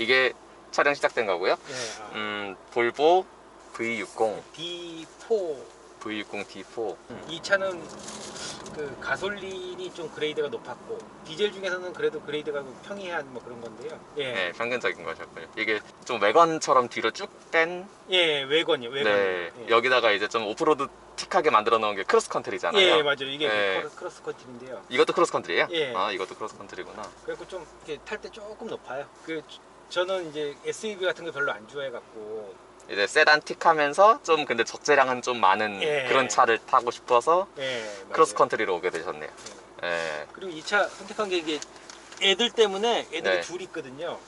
이게 촬영 시작된 거고요. 예, 아, 음, 볼보 V60, D4 V60 D4. 이 차는 그 가솔린이 좀 그레이드가 높았고 디젤 중에서는 그래도 그레이드가 그 평이한 뭐 그런 건데요. 예, 네, 평균적인 거셨고요. 이게 좀 외관처럼 뒤로 쭉 뺀. 예, 외건이요, 외건. 네, 예. 여기다가 이제 좀 오프로드 틱하게 만들어 놓은 게 크로스 컨트리잖아요. 예, 맞아요. 이게 네. 그 크로스 컨트리인데요. 이것도 크로스 컨트리예요? 예. 아, 이것도 크로스 컨트리구나. 그래갖고 좀 탈 때 조금 높아요. 그 저는 이제 SUV 같은 거 별로 안 좋아해 갖고 이제 세단 틱하면서 좀 근데 적재량은 좀 많은 예. 그런 차를 타고 싶어서 예, 맞아요. 크로스 컨트리로 오게 되셨네요. 예. 그리고 이 차 선택한 게 이게 애들 때문에 애들이 네. 둘 있거든요.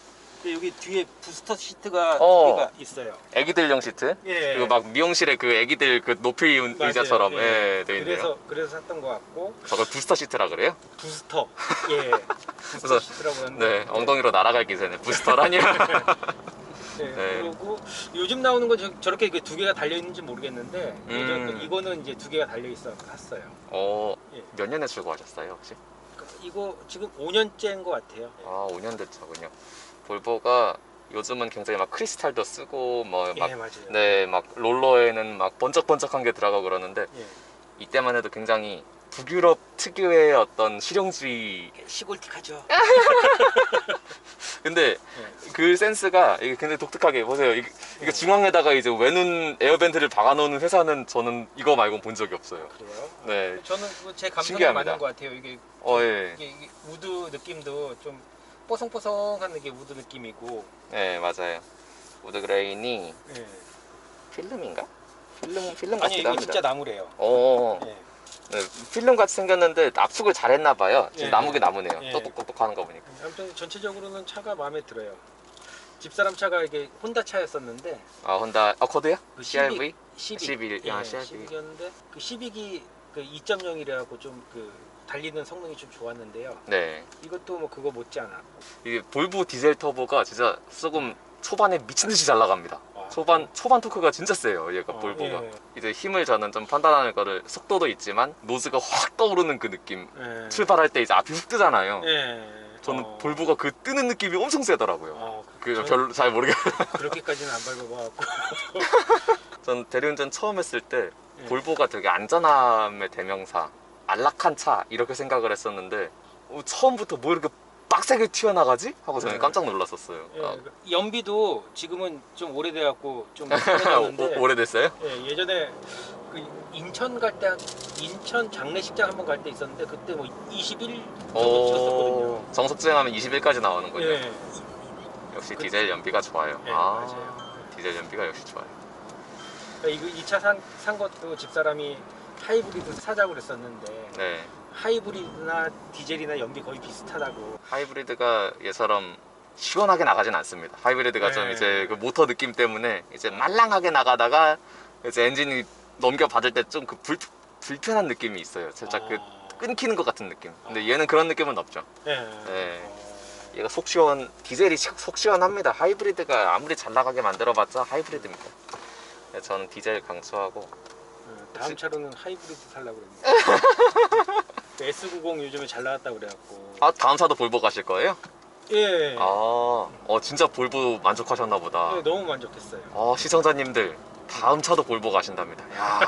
근데 여기 뒤에 부스터 시트가 어. 두 개가 있어요. 애기들용 시트. 예. 그리고 막 미용실에 그 애기들 그 높이 맞아요. 의자처럼 예. 예, 돼 있네요. 그래서 그래서 샀던 것 같고 저걸 부스터 시트라 그래요? 부스터 예 부스터 그래서- 시트라고 하는데 네, 엉덩이로 날아갈 기세네. 부스터라니. 네. 네. 그리고 요즘 나오는 건 저, 저렇게 이게 두 개가 달려 있는지 모르겠는데 음. 예전 그 이거는 이제 두 개가 달려 있어 샀어요. 어, 예. 몇 년에 출고하셨어요, 혹시? 이거 지금 5년째인 것 같아요. 아, 5년 됐차군요. 볼보가 요즘은 굉장히 막 크리스탈도 쓰고 뭐막 예. 네, 막 롤러에는 막 번쩍번쩍한 게 들어가고 그러는데 예. 이때만 해도 굉장히 북유럽 특유의 어떤 실용주의 시골틱하죠. 근데 예. 그 센스가 이게 굉장히 독특하게 보세요. 이게, 이게 네. 중앙에다가 이제 외눈 에어밴드를 박아놓는 회사는 저는 이거 말고 본 적이 없어요. 그래요? 네. 저는 그제 감성에 신기합니다. 맞는 것 같아요. 이게, 어, 예. 이게, 이게 우드 느낌도 좀 뽀송뽀송한 게 우드 느낌이고 네, 맞아요. 우드 그레인이 예. 필름인가? 필름, 필름 아니 같기도 이거 합니다. 진짜 나무래요. 어, 예. 네, 필름 같이 생겼는데 압축을 잘했나 봐요. 지금 예. 나무게 나무네요. 예. 똑똑똑똑 하는 거 보니까. 아무튼 전체적으로는 차가 마음에 들어요. 집사람 차가 이게 혼다 차였었는데 아, 혼다 어코드요? 그 CRV? 12, 11, 예, 아, CRV. 12였는데 그 12기 그 2.0이라고 좀그 달리는 성능이 좀 좋았는데요. 네. 이것도 뭐 그거 못지않아. 이게 볼보 디젤 터보가 진짜 조금 초반에 미친 듯이 잘 나갑니다. 아, 초반 초반 토크가 진짜 세요. 얘가 어, 볼보가. 예. 이제 힘을 저는 좀 판단하는 거를 속도도 있지만 노즈가 확 떠오르는 그 느낌. 예. 출발할 때 이제 앞이 훅 뜨잖아요. 예. 저는 어. 볼보가 그 뜨는 느낌이 엄청 세더라고요. 어, 그 저는 별로 잘 모르겠어요. 그렇게까지는 안 밟아봐갖고. 전 대리운전 처음 했을 때 예. 볼보가 되게 안전함의 대명사, 안락한 차 이렇게 생각을 했었는데 어, 처음부터 뭐 이렇게 빡세게 튀어나가지? 하고 저는 네. 깜짝 놀랐었어요. 예, 아, 그 연비도 지금은 좀 오래돼갖고 좀 오, 오래됐어요? 예, 예전에 그 인천 갈 때 인천 장례식장 한번 갈 때 있었는데 그때 뭐 21 정도 찍었었거든요. 오, 정속 주행하면 21까지 나오는군요. 예, 역시 그- 디젤 연비가 좋아요. 예, 아, 맞아요. 디젤 연비가 역시 좋아요. 그러니까 이거 이차 산, 산 것도 집사람이 하이브리드 사자고 그랬었는데 네. 하이브리드나 디젤이나 연비 거의 비슷하다고. 하이브리드가 얘처럼 시원하게 나가진 않습니다. 하이브리드가 좀 네. 이제 그 모터 느낌 때문에 이제 말랑하게 나가다가 이제 엔진이 넘겨 받을 때 좀 그 불편한 느낌이 있어요. 살짝 그 아, 끊기는 것 같은 느낌. 근데 아. 얘는 그런 느낌은 없죠. 예. 네. 어, 얘가 속 시원, 디젤이 시- 속 시원합니다. 하이브리드가 아무리 잘 나가게 만들어봤자 하이브리드입니다. 네, 저는 디젤 강추하고 어, 다음 차로는 하이브리드 살라고 그랬는데. 그 S90 요즘에 잘 나왔다고 그래갖고. 아 다음 차도 볼보 가실 거예요? 예. 아, 어 진짜 볼보 만족하셨나 보다. 예, 너무 만족했어요. 어, 시청자님들 다음 차도 볼보 가신답니다. 야,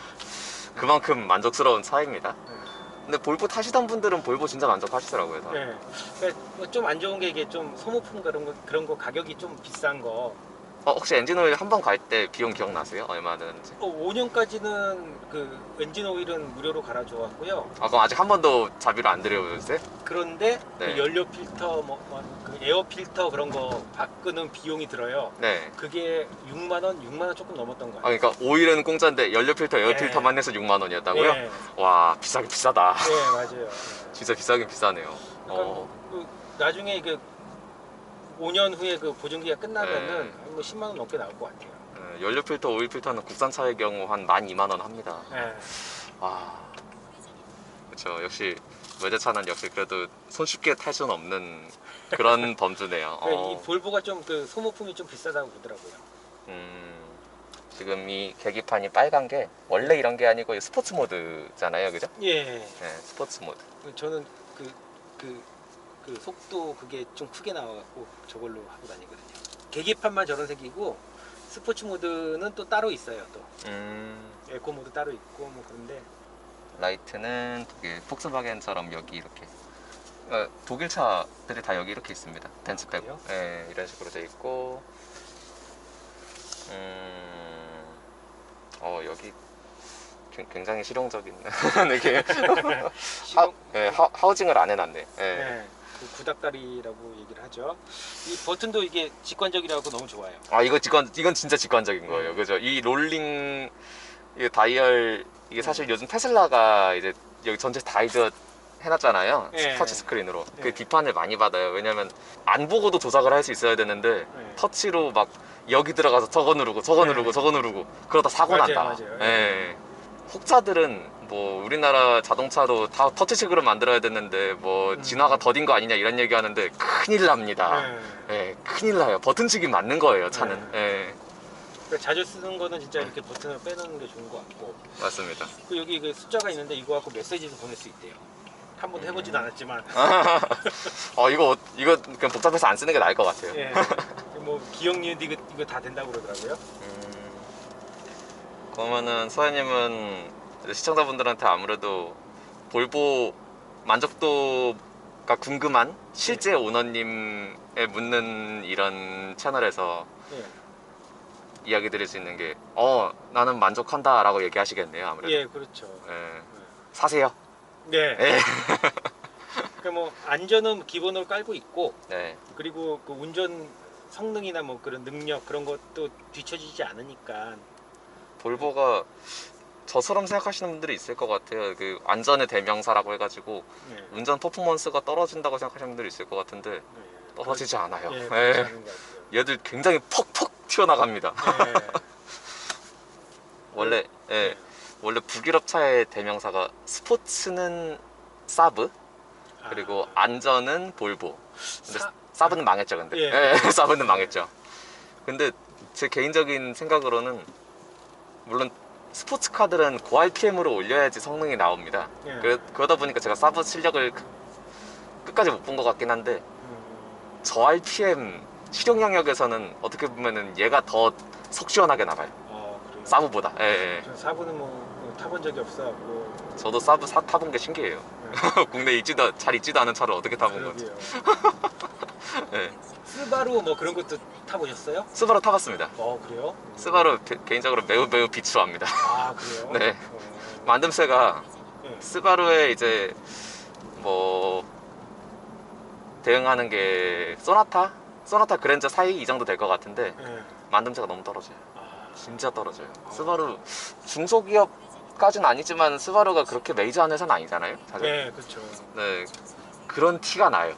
그만큼 만족스러운 차입니다. 근데 볼보 타시던 분들은 볼보 진짜 만족하시더라고요. 다. 예. 그러니까 좀안 좋은 게 이게 좀 소모품 그런 거 그런 거 가격이 좀 비싼 거. 어, 혹시 엔진 오일 한 번 갈 때 비용 기억나세요? 얼마 드는지? 어, 5년까지는 그 엔진 오일은 무료로 갈아줘왔고요. 아, 그럼 아직 한 번도 자비로 안 드려보셨어요? 그런데 네. 그 연료 필터 뭐, 뭐, 그 에어 필터 그런 거 바꾸는 비용이 들어요. 네. 그게 6만 원, 6만 원 조금 넘었던 아, 거예요. 그러니까 오일은 공짜인데 연료 필터, 에어 네. 필터만 해서 6만 원이었다고요? 예, 와, 비싸긴 비싸다. 예, 맞아요. 진짜 비싸긴 비싸네요. 그러니까 어, 그 나중에 그 5년 후에 그 보증기가 끝나면은 네. 한뭐 10만 원 넘게 나올 것 같아요. 어, 연료 필터, 오일 필터는 국산차의 경우 한 12,000원 합니다. 예. 와, 그렇죠. 역시 외제차는 역시 그래도 손쉽게 탈 수는 없는 그런 범주네요. 그러니까 어, 이 볼보가 좀 그 소모품이 좀 비싸다고 그러더라고요. 음, 지금 이 계기판이 빨간 게 원래 이런 게 아니고 스포츠 모드잖아요, 그죠? 예. 네, 스포츠 모드. 저는 그, 그 그 속도 그게 좀 크게 나와갖고 저걸로 하고 다니거든요. 계기판만 저런 색이고 스포츠 모드는 또 따로 있어요. 또 음, 에코 모드 따로 있고 뭐 그런데 라이트는 독일 폭스바겐처럼 여기 이렇게 어, 독일 차들이 다 여기 이렇게 있습니다. 벤츠 빼고. 그래요? 네, 이런 식으로 돼 있고. 음, 어 여기 굉- 굉장히 실용적인 느낌. 하, 시동, 네, 하, 하우징을 안 해놨네. 네. 네, 그 구닥다리라고 얘기를 하죠. 이 버튼도 이게 직관적이라고 너무 좋아요. 아 이거 직관 이건 진짜 직관적인 음. 거예요. 그죠? 이 롤링 이 다이얼 이게 사실 요즘 테슬라가 이제 여기 전체 다이드 해놨잖아요. 네. 터치 스크린으로. 네. 그 비판을 많이 받아요. 왜냐면 안 보고도 조작을 할 수 있어야 되는데 네. 터치로 막 여기 들어가서 저거 누르고 저거 네. 누르고 저거 누르고 그러다 사고 맞아요, 난다. 맞아요. 예. 혹자들은 뭐 우리나라 자동차도 다 터치식으로 만들어야 되는데 뭐 음. 진화가 더딘 거 아니냐 이런 얘기 하는데 큰일 납니다. 네. 예, 큰일 나요. 버튼치기 맞는 거예요, 차는. 예, 그러니까 자주 쓰는 거는 진짜 이렇게 버튼을 빼놓는 게 좋은 것 같고 맞습니다. 그 여기 그 숫자가 있는데 이거 갖고 메시지도 보낼 수 있대요. 한 번도 해보진 않았지만 어, 이거, 이거 그냥 복잡해서 안 쓰는 게 나을 것 같아요. 예. 뭐 기억 니은 이거 이거 다 된다고 그러더라고요. 음, 그러면은 이제 시청자분들한테 아무래도 볼보 만족도가 궁금한 실제 오너님에 묻는 이런 채널에서 예. 이야기 드릴 수 있는 게, 어, 나는 만족한다 라고 얘기하시겠네요, 아무래도. 예, 그렇죠. 예. 사세요. 네. 예. 그러니까 뭐 안전은 기본으로 깔고 있고 네. 그리고 그 운전 성능이나 뭐 그런 능력 그런 것도 뒤처지지 않으니까 볼보가 저처럼 생각하시는 분들이 있을 것 같아요. 그 안전의 대명사라고 해가지고 네. 운전 퍼포먼스가 떨어진다고 생각하시는 분들이 있을 것 같은데 네. 떨어지지 않아요. 그렇지 않은 것 같아요. 얘들 굉장히 퍽퍽 튀어나갑니다. 예. 원래 예, 원래 북유럽 차의 대명사가 스포츠는 사브 그리고 아, 안전은 볼보. 근데 사- 사브는 망했죠, 근데. 예. 예, 사브는 망했죠. 근데 제 개인적인 생각으로는 물론 스포츠카들은 고RPM으로 올려야지 성능이 나옵니다. 예. 그러, 그러다 보니까 제가 사브 실력을 끝- 끝까지 못 본 것 같긴 한데 음, 저 RPM 실용 영역에서는 어떻게 보면은 얘가 더 속시원하게 나가요. 어, 그래요. 사브보다. 예, 예. 전 사부는 뭐, 뭐 타본 적이 없어갖고 저도 사브 사, 타본 게 신기해요. 국내에 있지도 잘 있지도 않은 차를 어떻게 타본 건지. 그러게요. 예. 스바루 뭐 그런 것도 타보셨어요? 스바루 타봤습니다. 어 그래요? 스바루 개- 개인적으로 매우 매우 비추합니다. 아 그래요? 네. 어, 만듦새가 네. 스바루에 이제 뭐 대응하는 게 소나타, 소나타 그랜저 사이 이 정도 될 것 같은데 네. 만듦새가 너무 떨어져요. 아, 진짜 떨어져요. 스바루 중소기업까지는 아니지만 스바루가 그렇게 메이저한 회사는 아니잖아요. 사실. 네 그렇죠. 네, 그런 티가 나요.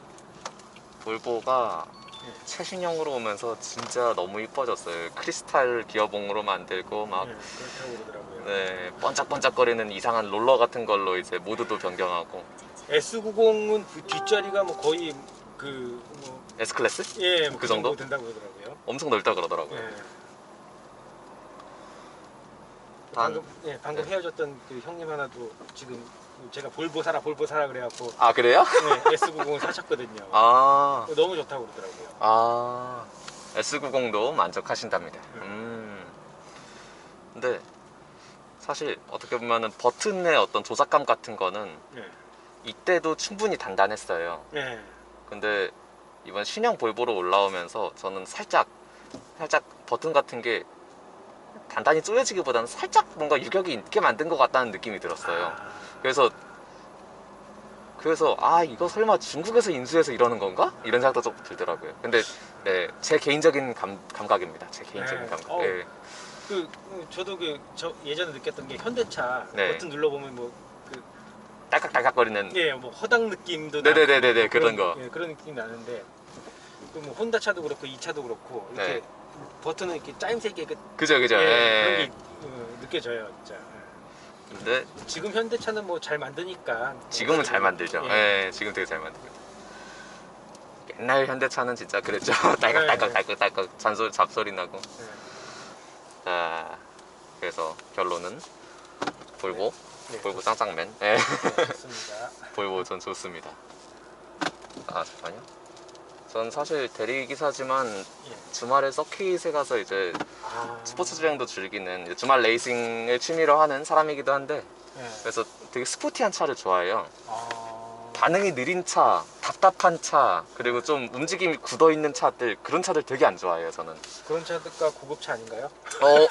볼보가 네. 최신형으로 오면서 진짜 너무 이뻐졌어요. 크리스탈 기어봉으로 만들고 막 네. 네, 번쩍번쩍거리는 이상한 롤러 같은 걸로 이제 모드도 변경하고 S90은 그 뒷자리가 뭐 거의 그뭐 S 클래스 예, 뭐 그 정도? 된다고 그러더라고요. 엄청 넓다 그러더라고요. 예. 단- 방금 예, 방금 네. 헤어졌던 그 형님 하나도 지금 제가 볼보 사라 볼보 사라 그래갖고 아 그래요? 네, S90을 사셨거든요. 아, 너무 좋다고 그러더라고요. 아 S90도 만족하신답니다. 음, 근데 사실 어떻게 보면은 버튼의 어떤 조작감 같은 거는 네, 이때도 충분히 단단했어요. 네, 근데 이번 신형 볼보로 올라오면서 저는 살짝 살짝 버튼 같은 게 단단히 쪼여지기보다는 살짝 뭔가 유격이 있게 만든 것 같다는 느낌이 들었어요. 아, 그래서 그래서 아 이거 설마 중국에서 인수해서 이러는 건가? 이런 생각도 좀 들더라고요. 근데 네, 제 개인적인 감, 감각입니다. 제 개인적인 네. 감각. 어우. 예. 그 그, 저도 그 저 예전에 느꼈던 게 현대차 네. 버튼 눌러 보면 뭐 딸깍딸깍거리는 예, 뭐 허당 느낌도 네네네네네 나고 그런 거. 예, 그런 느낌이 나는데 그 뭐 혼다 차도 그렇고 이 차도 그렇고 이렇게 네. 버튼은 이렇게 짜임새게 그, 그죠 그죠. 예, 예. 그런 게 어, 느껴져요, 진짜. 예. 근데 지금 현대차는 뭐 잘 만드니까 지금은 잘 만들죠. 예. 예, 지금 되게 잘 만들죠. 옛날 현대차는 진짜 그랬죠. 네, 딸깍딸깍 딸깍딸깍 잔소리 잡소리 나고. 예. 자, 그래서 결론은 볼보, 네, 볼보 짱짱맨. 예, 좋습니다. 볼보 전 좋습니다. 아 잠깐요. 전 사실 대리기사지만 예. 주말에 서킷에 가서 이제 아. 스포츠 주행도 즐기는 주말 레이싱을 취미로 하는 사람이기도 한데 예. 그래서 되게 스포티한 차를 좋아해요. 아. 반응이 느린 차, 답답한 차, 그리고 좀 움직임이 굳어 있는 차들 그런 차들 되게 안 좋아해요 저는. 그런 차들과 고급차 아닌가요? 어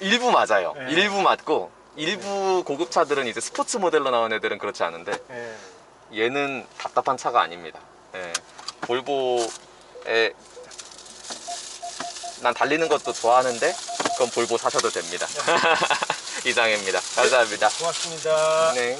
일부 맞아요. 네. 일부 맞고 일부 고급 차들은 이제 스포츠 모델로 나온 애들은 그렇지 않은데 예. 얘는 답답한 차가 아닙니다. 예. 볼보에 난 달리는 것도 좋아하는데 그건 볼보 사셔도 됩니다. 이상입니다. 감사합니다. 고맙습니다. 네.